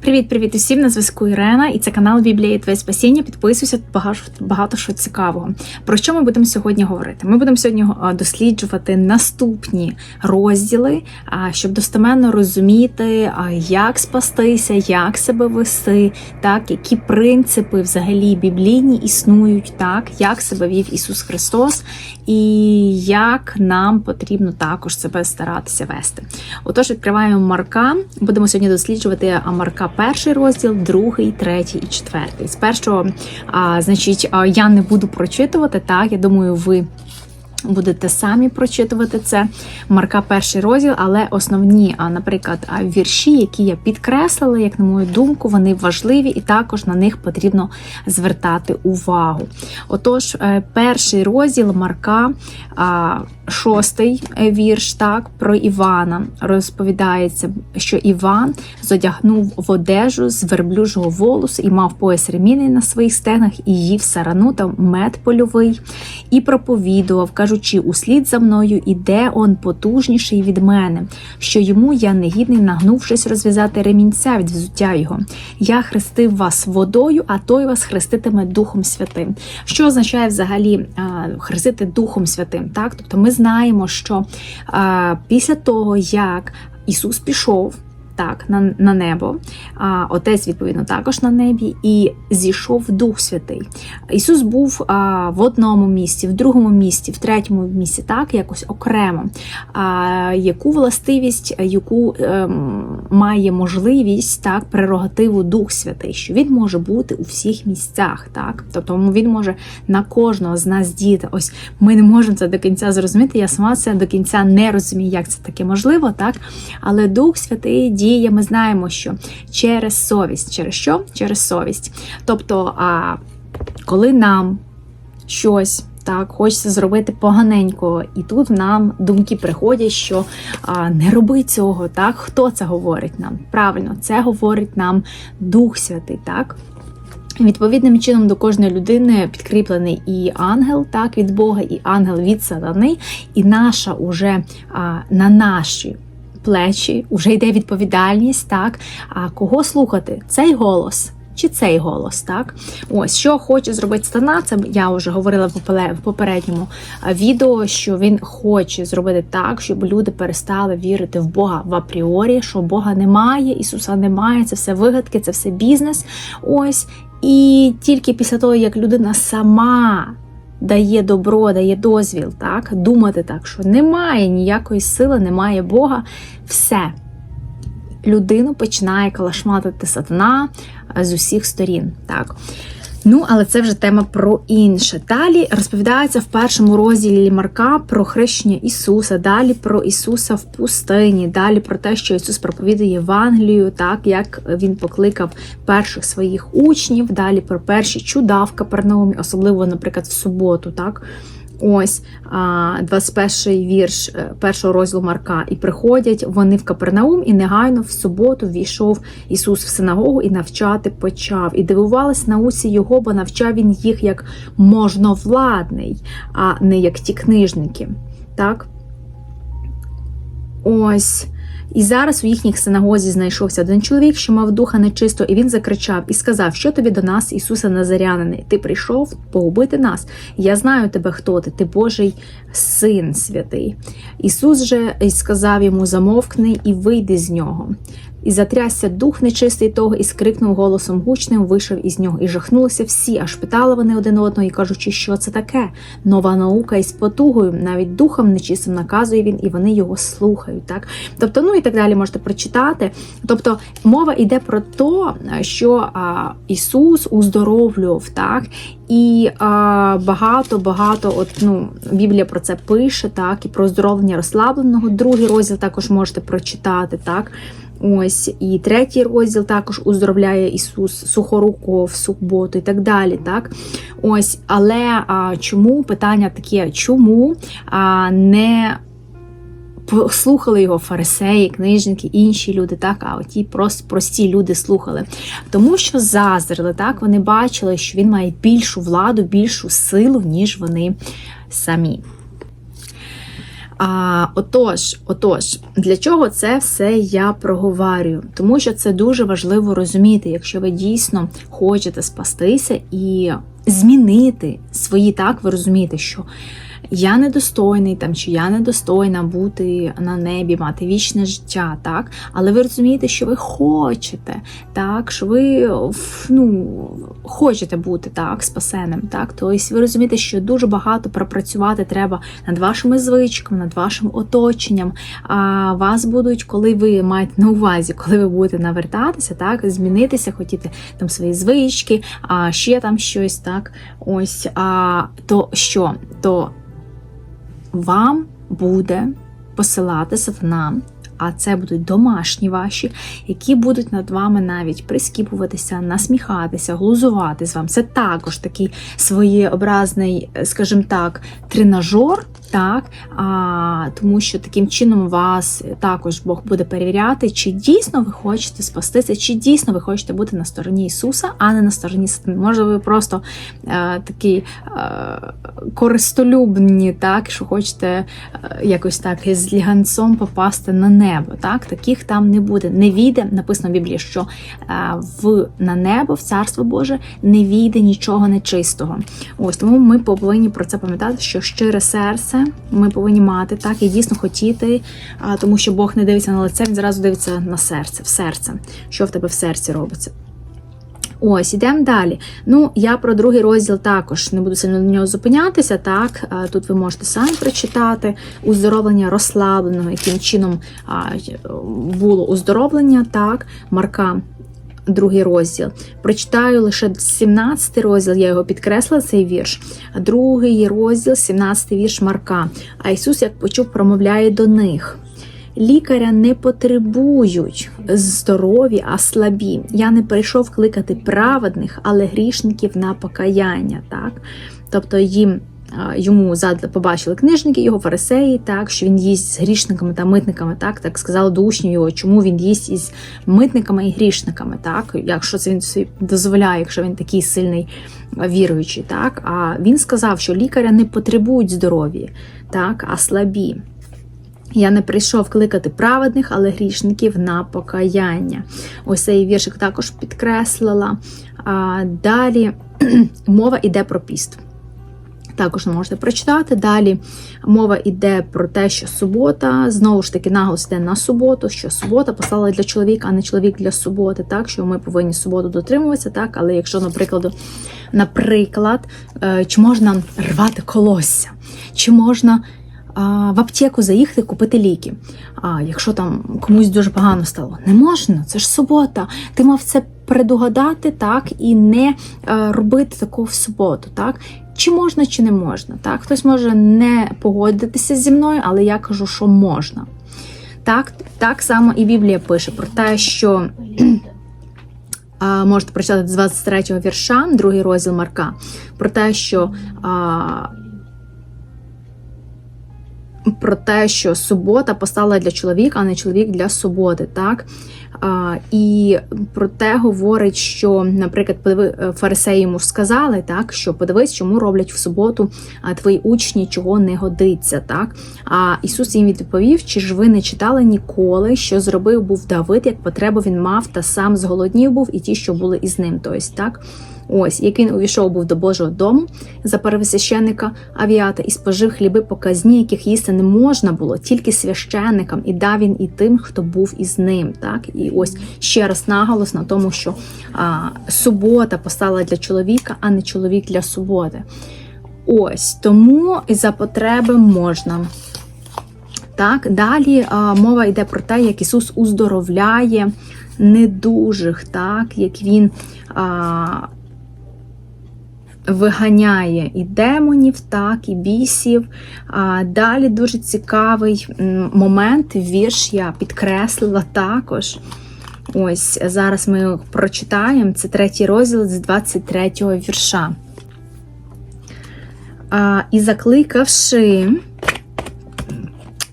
Привіт-привіт усім! На зв'язку Ірена, і це канал Біблія Твоє Спасіння. Підписуйся багато, багато що цікавого. Про що ми будемо сьогодні говорити? Ми будемо сьогодні досліджувати наступні розділи, щоб достеменно розуміти, як спастися, як себе вести, так, які принципи взагалі біблійні існують, так, як себе вів Ісус Христос, і як нам потрібно також себе старатися вести. Отож, відкриваємо Марка. Будемо сьогодні досліджувати Марка перший розділ, другий, третій і четвертий. З першого, а, значить, я не буду прочитувати. Так, я думаю, ви. Будете самі прочитувати це Марка перший розділ, але основні, наприклад, вірші, які я підкреслила, як на мою думку, вони важливі і також на них потрібно звертати увагу. Отож, е, перший розділ Марка, шостий е, вірш, так, про Івана розповідається, що Іван зодягнув в одежу з верблюжого волосу і мав пояс ремінний на своїх стегнах, і їв сарану та мед польовий, і проповідував, кажучи, услід за мною іде он потужніший від мене, що йому я негідний, нагнувшись розв'язати ремінця від взуття його. Я хрестив вас водою, а той вас хреститиме Духом Святим. Що означає взагалі хрестити Духом Святим? Так, тобто ми знаємо, що після того, як Ісус пішов. Так, на на небо, а, Отець, відповідно, також на небі, і зійшов Дух Святий. Ісус був а, в одному місці, в другому місці, в третьому місці, так, якось окремо. А, Яку властивість, яку ем, має можливість так, прерогативу Дух Святий, що він може бути у всіх місцях, так? Тобто він може на кожного з нас діяти. Ось ми не можемо це до кінця зрозуміти. Я сама це до кінця не розумію, як це таке можливо, так? Але Дух Святий діє ми знаємо, що через совість. Через що? Через совість. Тобто, а, коли нам щось. Так, хочеться зробити поганенько, і тут нам думки приходять, що а, не роби цього. Так, хто це говорить нам? Правильно, це говорить нам Дух Святий. Так, відповідним чином до кожної людини підкріплений і ангел, так від Бога, і ангел від сатани, і наша уже а, на наші плечі, вже йде відповідальність, так? А кого слухати? Цей голос. Чи цей голос, так? Ось, що хоче зробити Стана, це я вже говорила в попередньому відео, що він хоче зробити так, щоб люди перестали вірити в Бога в апріорі, що Бога немає, Ісуса немає, це все вигадки, це все бізнес. Ось. І тільки після того, як людина сама дає добро, дає дозвіл, так, думати так, що немає ніякої сили, немає Бога, все. Людину починає калашматити сатана е, з усіх сторін. так. Ну, але це вже тема про інше. Далі розповідається в першому розділі Марка про хрещення Ісуса, далі про Ісуса в пустині, далі про те, що Ісус проповідує Євангелію, так як Він покликав перших своїх учнів, далі про перші чуда в Капернаумі, особливо, наприклад, в суботу. так. Ось 21 вірш е, першого розділу Марка. І приходять вони в Капернаум, і негайно в суботу війшов Ісус в синагогу і навчати почав. І дивувались науці його, бо навчав він їх як можновладний, а не як ті книжники. Так? Ось. І зараз у їхніх синагозі знайшовся один чоловік, що мав духа нечисто, і він закричав і сказав, що тобі до нас, Ісуса Назарянини, ти прийшов погубити нас. Я знаю тебе, хто ти, ти Божий син святий. Ісус же сказав йому: замовкни і вийди з нього. І затрясся дух нечистий того, і скрикнув голосом гучним, вийшов із нього, і жахнулися всі, аж питали вони один одного, і кажучи, що це таке? Нова наука із потугою, навіть духом нечистим наказує він, і вони його слухають. Так? Тобто, ну і так далі можете прочитати. Тобто мова йде про те, що а, Ісус уздоровлював, так? І багато-багато, от ну Біблія про це пише, так, і про оздоровлення розслабленого. Другий розділ також можете прочитати, так. Ось і третій розділ також уздоровляє Ісус сухоруко в суботу і так далі. Так? Ось, Але а, чому питання таке, чому а, не слухали його фарисеї, книжники, інші люди, так, а оті просто прості люди слухали. Тому що заздрили, так, вони бачили, що він має більшу владу, більшу силу, ніж вони самі. А, Отож, отож, для чого це все я проговорюю? Тому що це дуже важливо розуміти, якщо ви дійсно хочете спастися і змінити свої так, ви розумієте, що я недостойний там, чи я недостойна бути на небі, мати вічне життя, так? Але ви розумієте, що ви хочете, так, що ви ну, хочете бути так, спасеним. Так? Тобто ви розумієте, що дуже багато пропрацювати треба над вашими звичками, над вашим оточенням. А вас будуть, коли ви маєте на увазі, коли ви будете навертатися, так, змінитися, хотіти там свої звички, а ще там щось, так, ось, а, то що? То вам буде посилати сатана, а це будуть домашні ваші, які будуть над вами навіть прискіпуватися, насміхатися, глузувати з вами. Це також такий своєобразний, скажімо так, тренажер, так, а, тому що таким чином вас також Бог буде перевіряти, чи дійсно ви хочете спастися, чи дійсно ви хочете бути на стороні Ісуса, а не на стороні Сатани. Може, ви просто е, такі е, користолюбні, так, що хочете е, якось так із ліганцом попасти на небо. Так, Таких там не буде. Не війде, написано в Біблії, що е, в, на небо, в Царство Боже, не війде нічого нечистого. Ось тому ми повинні про це пам'ятати, що щире серце ми повинні мати так і дійсно хотіти, тому що Бог не дивиться на лице, він зразу дивиться на серце, в серце, що в тебе в серці робиться. Ось, ідемо далі. Ну, я про другий розділ також не буду сильно на нього зупинятися. Так, тут ви можете самі прочитати уздоровлення розслабленого, яким чином було уздоровлення, так, Марка другий розділ. Прочитаю лише 17 розділ, я його підкреслила, цей вірш. Другий розділ, 17 вірш Марка. А Ісус, як почув, промовляє до них. Лікаря не потребують здорові, а слабі. Я не прийшов кликати праведних, але грішників на покаяння. Так? Тобто їм йому побачили книжники, його фарисеї, так що він їсть з грішниками та митниками, так так сказали до учнів його, чому він їсть із митниками і грішниками, так якщо це він собі дозволяє, якщо він такий сильний віруючий, так а він сказав, що лікаря не потребують здоров'я, так, а слабі. Я не прийшов кликати праведних, але грішників на покаяння. Ось цей віршик також підкреслила. А Далі мова йде про піст також можете прочитати. Далі мова йде про те, що субота, знову ж таки, наголос йде на суботу, що субота послала для чоловіка, а не чоловік для суботи, так, що ми повинні суботу дотримуватися, так, але якщо, наприклад, наприклад, е, чи можна рвати колосся, чи можна. В аптеку заїхати купити ліки. А якщо там комусь дуже погано стало, не можна, це ж субота. Ти мав це предугадати, так, і не е, робити такого в суботу. так чи можна, чи не можна. Так? Хтось може не погодитися зі мною, але я кажу, що можна. Так так само і Біблія пише про те, що можете прочитати з 23 го вірша, другий розділ Марка, про те, що а, про те, що субота постала для чоловіка, а не чоловік для суботи. так? І про те говорить, що, наприклад, подиви фарисеї йому сказали, так, що подивись, чому роблять в суботу твої учні, чого не годиться. так? А Ісус їм відповів: чи ж ви не читали ніколи, що зробив був Давид, як потребу він мав, та сам зголоднів був, і ті, що були із ним. Тобто, так? Ось, як він увійшов був до Божого дому за первосвященника Авіата і спожив хліби показні, яких їсти не можна було, тільки священникам, і дав він і тим, хто був із ним. Так? І ось ще раз наголос на тому, що а, субота постала для чоловіка, а не чоловік для суботи. Ось тому і за потреби можна. Так, Далі а, мова йде про те, як Ісус уздоровляє недужих, так, як Він. А, виганяє і демонів, так, і бісів. А Далі дуже цікавий момент, вірш я підкреслила також. Ось зараз ми його прочитаємо. Це третій розділ з 23 го вірша. А, І закликавши.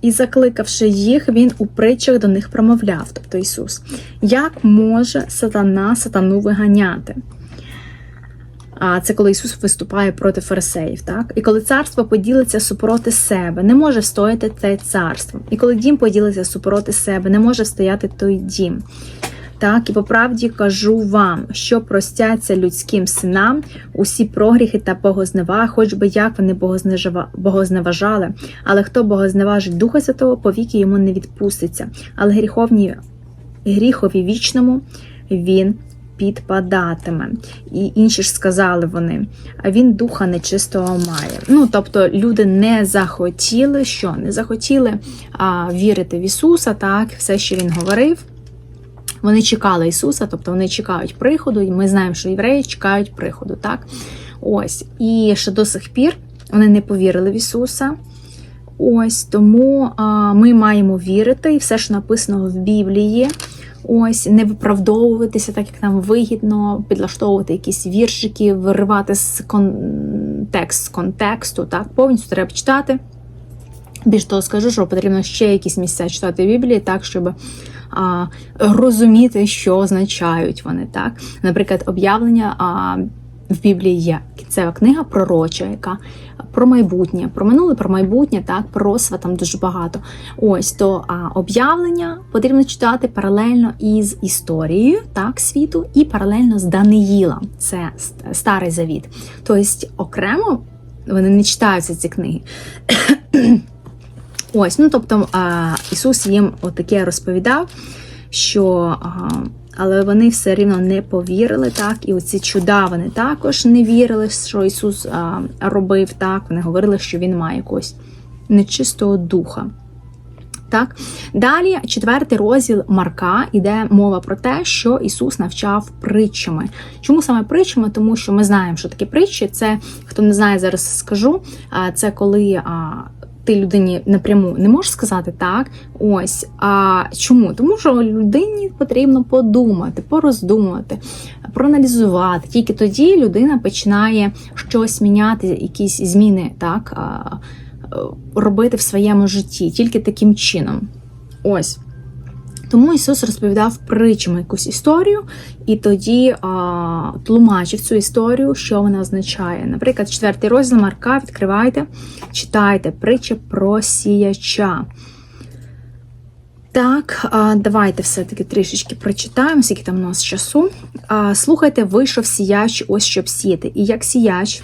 І закликавши їх, він у притчах до них промовляв, тобто Ісус, як може сатана сатану виганяти? А це коли Ісус виступає проти фарисеїв, так? І коли царство поділиться супроти себе, не може встояти те царство. І коли дім поділиться супроти себе, не може встояти той дім. Так, і по правді кажу вам, що простяться людським синам усі прогріхи та богозневаги, хоч би як вони богозневажали. Але хто богозневажить Духа Святого, повіки йому не відпуститься. Але гріховні, гріхові вічному він підпадатиме. І інші ж сказали вони, а він духа нечистого має. Ну, тобто люди не захотіли, що не захотіли а, вірити в Ісуса, так, все, що він говорив. Вони чекали Ісуса, тобто вони чекають приходу, і ми знаємо, що євреї чекають приходу, так? Ось. І ще до сих пір вони не повірили в Ісуса. Ось тому а, ми маємо вірити, і все, що написано в Біблії. Ось, не виправдовуватися так, як нам вигідно, підлаштовувати якісь віршики, виривати з кон... текст з контексту. Так, повністю треба читати. Більш того, скажу, що потрібно ще якісь місця читати Біблії, так, щоб а, розуміти, що означають вони. Так? Наприклад, об'явлення а, в Біблії є кінцева книга пророча, яка про майбутнє, про минуле, про майбутнє, так, пророцтва там дуже багато. Ось то а, об'явлення потрібно читати паралельно із історією так, світу і паралельно з Даниїла. Це старий завіт. Тобто окремо вони не читаються ці книги. Ось, ну тобто а, Ісус їм отаке розповідав, що а, але вони все рівно не повірили, так, і оці чуда вони також не вірили, що Ісус а, робив так. Вони говорили, що Він має якогось нечистого духа. Так, далі четвертий розділ Марка іде мова про те, що Ісус навчав притчами. Чому саме притчами? Тому що ми знаємо, що таке притчі. Це хто не знає, зараз скажу. Це коли ти людині напряму не можеш сказати так. Ось а чому? Тому що людині потрібно подумати, пороздумувати, проаналізувати. Тільки тоді людина починає щось міняти, якісь зміни, так. робити в своєму житті тільки таким чином. Ось. Тому Ісус розповідав притчами якусь історію, і тоді а, тлумачив цю історію, що вона означає. Наприклад, четвертий розділ Марка відкривайте, читайте притчі про сіяча. Так, а, давайте все-таки трішечки прочитаємо, скільки там у нас часу. А, Слухайте, вийшов сіяч, ось щоб сіяти. І як сіяч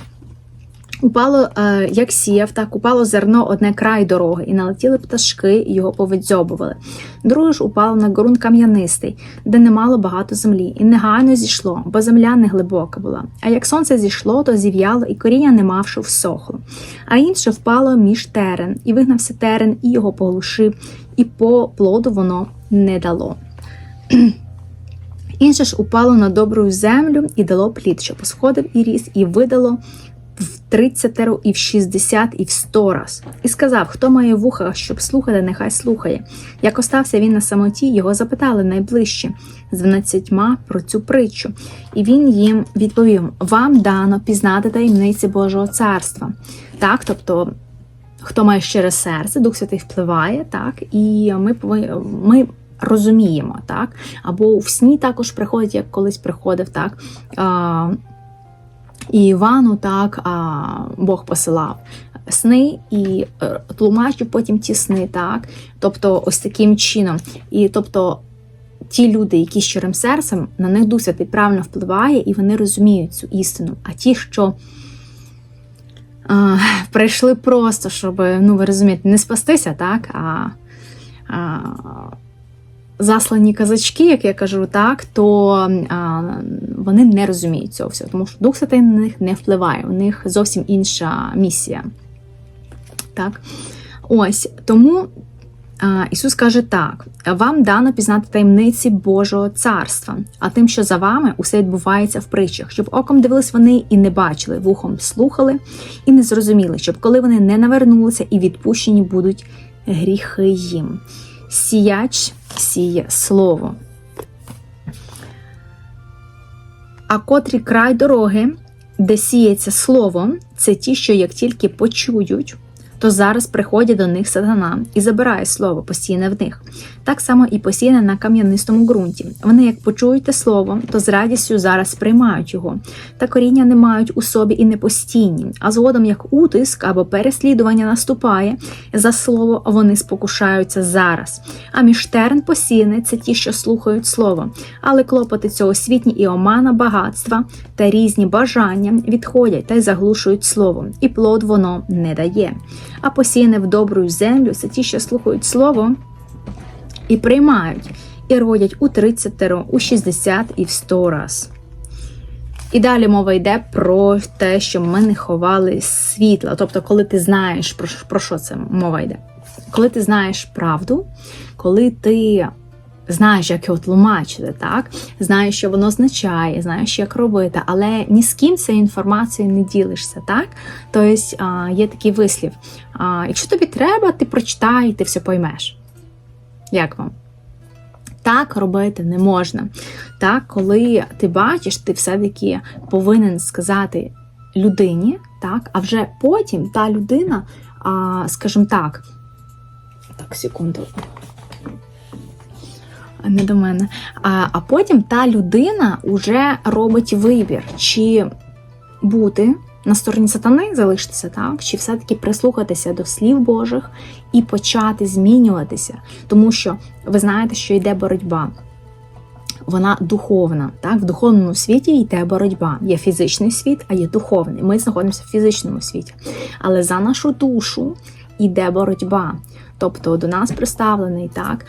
Упало, е, як сіяв, так упало зерно одне край дороги, і налетіли пташки, і його повидзьобували. Друге ж упало на ґрунт кам'янистий, де не мало багато землі, і негайно зійшло, бо земля не глибока була. А як сонце зійшло, то зів'яло, і коріння не мавши всохло. А інше впало між терен, і вигнався терен, і його поглушив, і по плоду воно не дало. Інше ж упало на добру землю і дало плід, що посходив і ріс, і видало 30 і в 60 і в 100 раз. І сказав, хто має вуха, щоб слухати, нехай слухає. Як остався він на самоті, його запитали найближче з дванадцятьма про цю притчу. І він їм відповів: Вам дано пізнати таємниці Божого царства. Так, тобто. Хто має щире серце, Дух Святий впливає, так, і ми ми розуміємо, так, або в сні також приходять, як колись приходив, так, і Івану так а, Бог посилав сни і е, тлумачив потім ті сни, так, тобто ось таким чином. І тобто ті люди, які з щирим серцем, на них Дух Святий правильно впливає, і вони розуміють цю істину. А ті, що а, прийшли просто, щоб, ну ви розумієте, не спастися, так, а, а заслані казачки, як я кажу, так, то а, вони не розуміють цього всього, тому що Дух Святий на них не впливає, у них зовсім інша місія. Так? Ось тому Ісус каже так: вам дано пізнати таємниці Божого царства, а тим, що за вами, усе відбувається в притчах, щоб оком дивились вони і не бачили, вухом слухали і не зрозуміли, щоб коли вони не навернулися і відпущені будуть гріхи їм. Сіяч сіє слово. А котрі край дороги, де сіється слово, це ті, що як тільки почують, то зараз приходять до них сатана і забирає слово постійне в них. Так само і посіяне на кам'янистому ґрунті. Вони, як почують те слово, то з радістю зараз сприймають його. Та коріння не мають у собі і не постійні, а згодом, як утиск або переслідування наступає, за слово вони спокушаються зараз. А міжтерн посіяне це ті, що слухають слово, але клопоти цього світні і омана багатства та різні бажання відходять та й заглушують слово, і плод воно не дає. А посіяне в добру землю це ті, що слухають слово і приймають, і родять у 30, у 60 і в 100 раз. І далі мова йде про те, що ми не ховали світла. Тобто, коли ти знаєш, про, що це мова йде? Коли ти знаєш правду, коли ти знаєш, як його тлумачити, так? знаєш, що воно означає, знаєш, як робити, але ні з ким цією інформацією не ділишся. так? Тобто є такий вислів: якщо тобі треба, ти прочитай, і ти все поймеш. Як вам? Так робити не можна. Так, коли ти бачиш, ти все-таки повинен сказати людині, так, а вже потім та людина, скажімо так, так, секунду. Не до мене. А, а потім та людина вже робить вибір, чи бути на стороні сатани, залишитися, так, чи все-таки прислухатися до слів Божих і почати змінюватися. Тому що ви знаєте, що йде боротьба. Вона духовна. Так? В духовному світі йде боротьба. Є фізичний світ, а є духовний. Ми знаходимося в фізичному світі. Але за нашу душу йде боротьба. Тобто до нас представлений так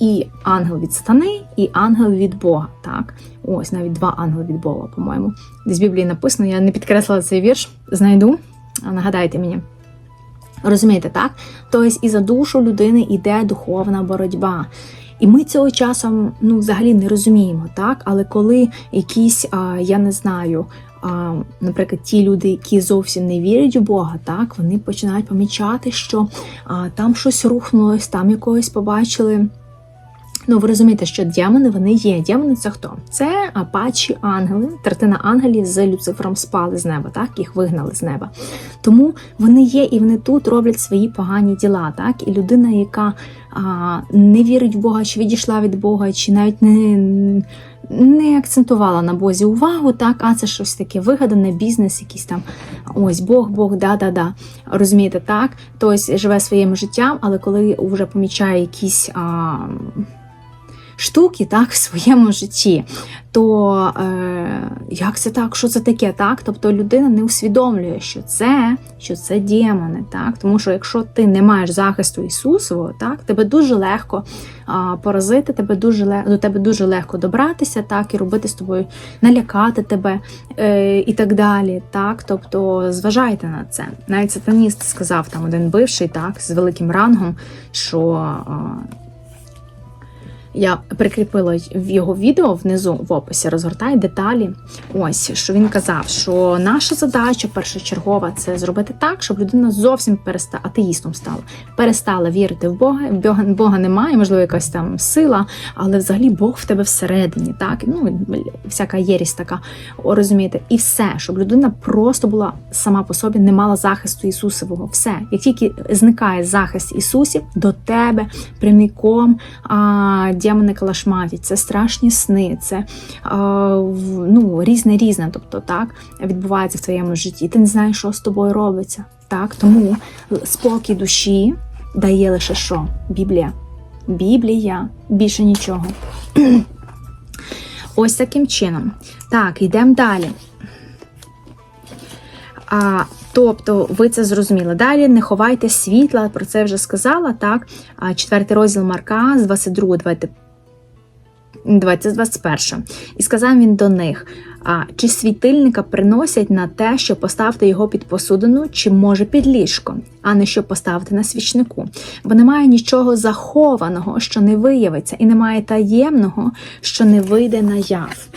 і ангел від сатани, і ангел від Бога. Так, ось навіть два ангели від Бога, по-моєму. Десь в Біблії написано, я не підкреслила цей вірш, знайду. Нагадайте мені. Розумієте, так? Тобто і за душу людини йде духовна боротьба. І ми цього часом ну, взагалі не розуміємо, так? Але коли якісь, я не знаю, наприклад, ті люди, які зовсім не вірять у Бога, так вони починають помічати, що там щось рухнулось, там якогось побачили. Ну, ви розумієте, що демони вони є. Демони це хто? Це апачі ангели, третина ангелів з Люцифером спали з неба, так їх вигнали з неба. Тому вони є і вони тут роблять свої погані діла. Так, і людина, яка а, не вірить в Бога, чи відійшла від Бога, чи навіть не не акцентувала на Бозі увагу, так, а це щось таке вигадане, бізнес, якийсь там ось Бог, Бог, да-да-да. Розумієте, так? Тобто живе своїм життям, але коли вже помічає якісь. А, штуки так, в своєму житті, то е, як це так? Що це таке? так? Тобто людина не усвідомлює, що це що це демони. так? Тому що якщо ти не маєш захисту Ісусового, так, тебе дуже легко а, поразити, тебе дуже до тебе дуже легко добратися, так, і робити з тобою, налякати тебе е, і так далі. так? Тобто зважайте на це. Навіть сатаніст сказав там один бивший так, з великим рангом, що. А, я прикріпила його відео внизу в описі, розгортай деталі. Ось що він казав, що наша задача першочергова це зробити так, щоб людина зовсім перестала атеїстом стала, перестала вірити в Бога. Бога Бога немає, можливо, якась там сила, але взагалі Бог в тебе всередині. Так, ну всяка єрість така, розумієте, і все, щоб людина просто була сама по собі, не мала захисту Ісусового. Все, як тільки зникає захист Ісусів до тебе прямиком. А, демони калашматять, це страшні сни, це ну, різне різне. Тобто так відбувається в твоєму житті. Ти не знаєш, що з тобою робиться. Так, Тому спокій душі дає лише що? Біблія. Біблія, більше нічого. Ось таким чином. Так, йдемо далі. А, Тобто, ви це зрозуміли. Далі не ховайте світла, про це вже сказала. так? Четвертий розділ Марка з 22, давайте. 21. І сказав він до них: чи світильника приносять на те, щоб поставити його під посудину, чи може під ліжко, а не щоб поставити на свічнику. Бо немає нічого захованого, що не виявиться, і немає таємного, що не вийде на яв.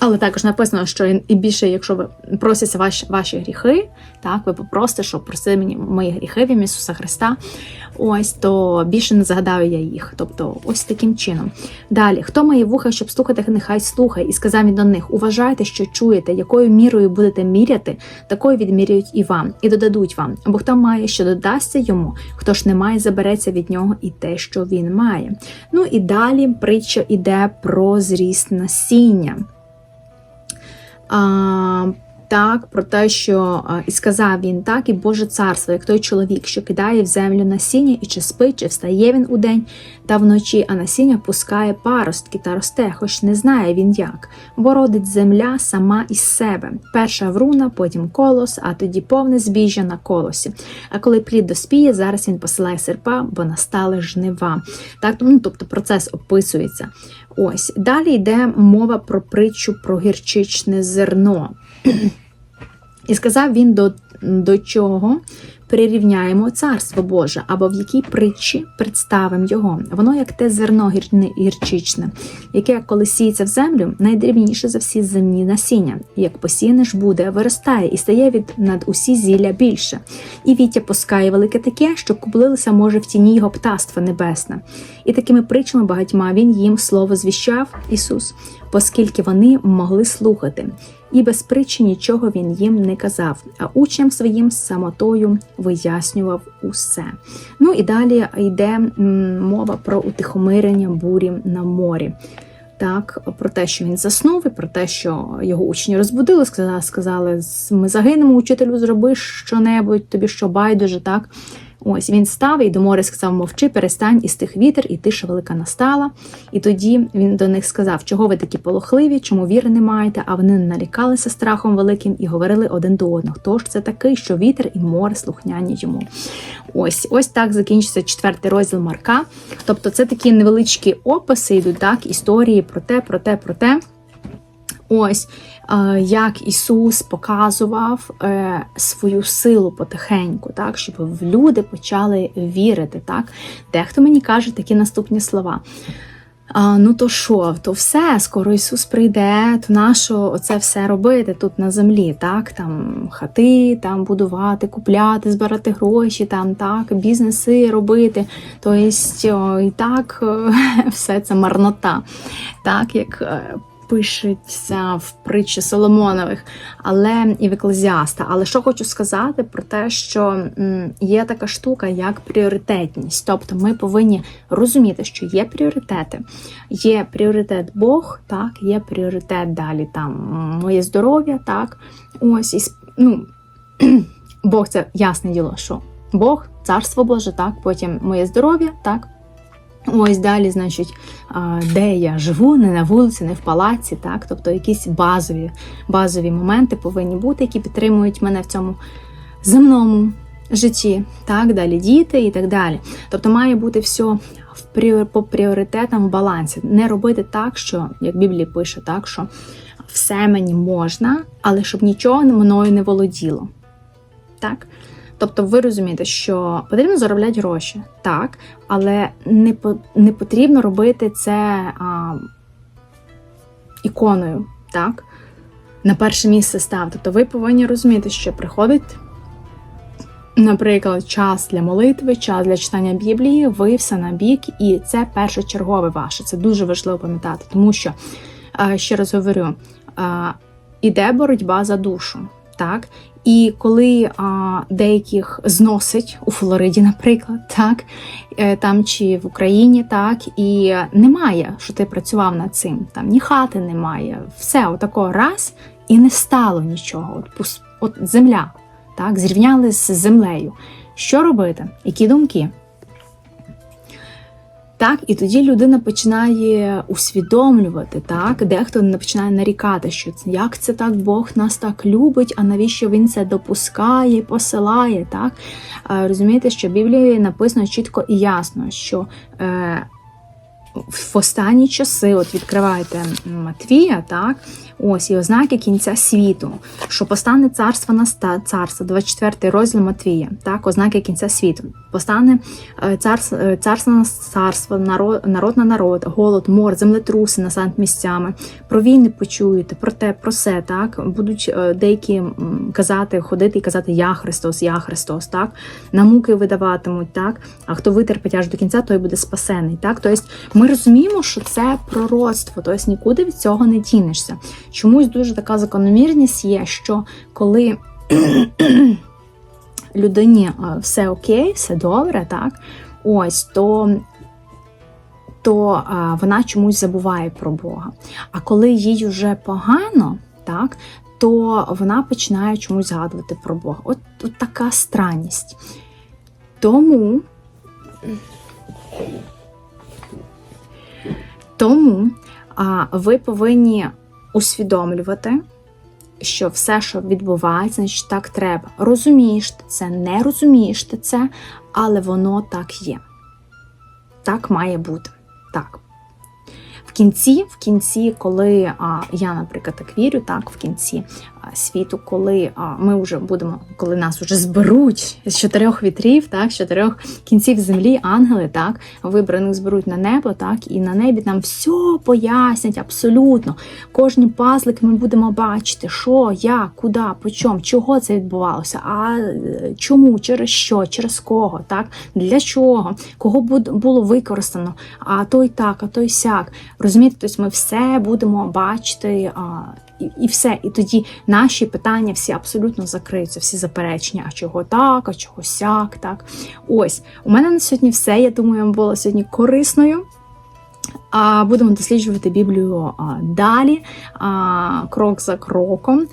Але також написано, що і більше, якщо ви просяться ваші ваші гріхи, так ви попросите, щоб просили мені мої гріхи в Ісуса Христа. ось то більше не згадаю я їх. Тобто, ось таким чином. Далі, хто має вуха, щоб слухати, нехай слухає, і сказав він до них: уважайте, що чуєте, якою мірою будете міряти, такою відміряють і вам, і додадуть вам. Бо хто має, що додасться йому, хто ж не має, забереться від нього і те, що він має. Ну і далі притча йде про зріст насіння. А, так, про те, що і сказав він так, і Боже царство, як той чоловік, що кидає в землю насіння, і чи спить, чи встає він удень та вночі, а насіння пускає паростки та росте, хоч не знає він як, бо родить земля сама із себе. Перша вруна, потім колос, а тоді повне збіжжя на колосі. А коли плід доспіє, зараз він посилає серпа, бо настали жнива. Так, ну, тобто процес описується. Ось далі йде мова про притчу про гірчичне зерно. І сказав він до, до чого прирівняємо царство Боже, або в якій притчі представимо його. Воно як те зерно гірчичне, яке, коли сіється в землю, найдрібніше за всі земні насіння. Як посіянеш буде, виростає і стає від над усі зілля більше. І віття пускає велике таке, що кублилися може в тіні його птаства небесне. І такими притчами багатьма він їм слово звіщав Ісус, оскільки вони могли слухати. І без притчі нічого він їм не казав, а учням своїм самотою вияснював усе. Ну і далі йде мова про утихомирення бурі на морі. Так, про те, що він заснув, і про те, що його учні розбудили, сказали, сказали, ми загинемо, учителю, зроби що-небудь, тобі що байдуже, так. Ось він став і до моря сказав: мовчи, перестань, і стих вітер, і тиша велика настала. І тоді він до них сказав, чого ви такі полохливі, чому віри не маєте, а вони налякалися страхом великим і говорили один до одного. Хто ж це такий, що вітер і море слухняні йому? Ось ось так закінчиться четвертий розділ Марка. Тобто, це такі невеличкі описи йдуть, так, історії про те, про те, про те. Ось е, як Ісус показував е, свою силу потихеньку, так, щоб люди почали вірити. Так. Дехто мені каже такі наступні слова. А, ну то що, то все, скоро Ісус прийде, то нащо оце все робити тут на землі, так? Там хати, там будувати, купляти, збирати гроші, там так, бізнеси робити. Тобто і так е, все це марнота, так як. Пишеться в притчі Соломонових, але і в еклезіаста. Але що хочу сказати про те, що є така штука, як пріоритетність. Тобто ми повинні розуміти, що є пріоритети. Є пріоритет Бог, так, є пріоритет далі там моє здоров'я, так. Ось і ну, Бог це ясне діло, що Бог, царство Боже, так, потім моє здоров'я, так. Ось далі, значить, де я живу, не на вулиці, не в палаці, так, тобто якісь базові, базові моменти повинні бути, які підтримують мене в цьому земному житті, так, далі діти і так далі. Тобто має бути все по пріоритетам в балансі. Не робити так, що, як Біблія пише, так, що все мені можна, але щоб нічого мною не володіло. Так? Тобто ви розумієте, що потрібно заробляти гроші, так, але не, не потрібно робити це а, іконою, так? На перше місце став. Тобто ви повинні розуміти, що приходить, наприклад, час для молитви, час для читання Біблії, ви все на бік, і це першочергове ваше. Це дуже важливо пам'ятати, тому що, ще раз говорю, іде боротьба за душу. Так, і коли а, деяких зносить у Флориді, наприклад, так е, там чи в Україні, так і немає, що ти працював над цим. Там ні хати немає, все отако раз і не стало нічого. От, от земля, так, зрівняли з землею. Що робити? Які думки? Так, і тоді людина починає усвідомлювати, так, дехто починає нарікати, що це як це так Бог нас так любить, а навіщо він це допускає, посилає. Так? Розумієте, що в Біблії написано чітко і ясно, що е, в останні часи, от відкриваєте Матвія, так, ось і ознаки кінця світу, що постане царство на ста, царство, 24 розділ Матвія, так, ознаки кінця світу. Постане е, царство, е, царство на царство, народ, народ на народ, голод, мор, землетруси настануть місцями. Про війни почуєте, про те, про все, так, будуть е, деякі казати, ходити і казати Я Христос, Я Христос, так, на муки видаватимуть, так, а хто витерпить аж до кінця, той буде спасений. Так, тобто ми розуміємо, що це пророцтво, тобто нікуди від цього не дінешся. Чомусь дуже така закономірність є, що коли людині все окей, все добре, так, ось, то то а, вона чомусь забуває про Бога. А коли їй вже погано, так, то вона починає чомусь згадувати про Бога. От, от така странність. Тому. Тому а, ви повинні усвідомлювати, що все, що відбувається, значить так треба. Розумієш ти це, не розумієш ти це, але воно так є. Так має бути. Так. В кінці, в кінці, коли а, я, наприклад, так вірю, так, в кінці світу, коли ми вже будемо, коли нас вже зберуть з чотирьох вітрів, так, з чотирьох кінців землі, ангели, так, вибраних зберуть на небо, так, і на небі нам все пояснять абсолютно. Кожні пазлики ми будемо бачити, що, як, куди, по чому, чого це відбувалося, а е, чому, через що, через кого, так, для чого, кого було використано, а той так, а той сяк. Розумієте, тобто ми все будемо бачити і все. І тоді наші питання всі абсолютно закриються, всі заперечення, а чого так, а чого сяк. так. Ось, у мене на сьогодні все. Я думаю, вам було сьогодні корисною. А Будемо досліджувати Біблію далі, крок за кроком.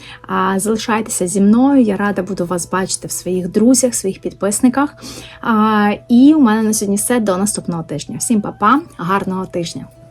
Залишайтеся зі мною. Я рада буду вас бачити в своїх друзях, своїх підписниках. І у мене на сьогодні все до наступного тижня. Всім па-па, гарного тижня!